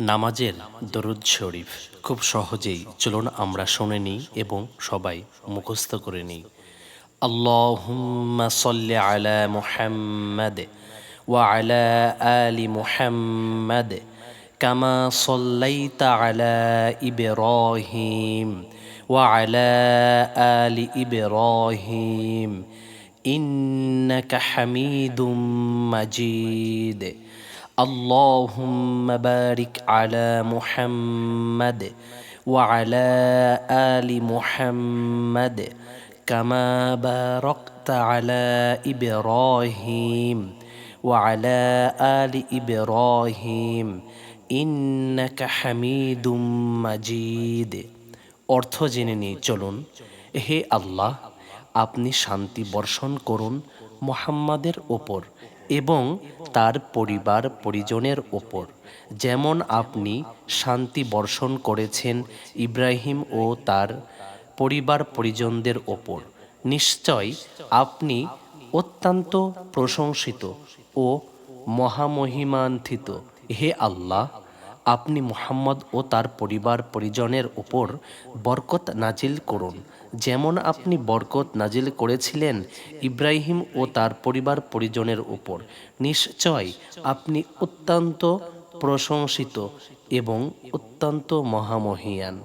নামাজের দরুদ শরীফ খুব সহজেই চলুন আমরা শুনে নিই এবং সবাই মুখস্থ করে নিই। আল্লাহুম্মা সাল্লি আলা মুহাম্মাদ ওয়া আলা আলি মুহাম্মাদ কামা সাল্লাইতা আলা ইব্রাহিম ওয়া আলা আলি ইব্রাহিম ইন্নাকা হামিদুম মাজিদ। اللهم بارك على محمد وعلى ال محمد كما باركت على ابراهيم وعلى ال ابراهيم انك حميد مجيد অর্থ জেনে নিয়ে চলুন হে আল্লাহ আপনি শান্তি বর্ষণ করুন মোহাম্মদের ওপর এবং তার পরিবার পরিজনের ওপর। যেমন আপনি শান্তি বর্ষণ করেছেন ইব্রাহিম ও তার পরিবার পরিজনদের ওপর। নিশ্চয় আপনি অত্যন্ত প্রশংসিত ও মহামহিমান্থিত হে আল্লাহ! আপনি মুহাম্মদ ও তার পরিবার পরিজনের ওপর বরকত নাজিল করুন। যেমন আপনি বরকত নাজিল করেছিলেন ইব্রাহিম ও তার পরিবার পরিজনের ওপর নিশ্চয় আপনি অত্যন্ত প্রশংসিত এবং অত্যন্ত মহামহিয়ান।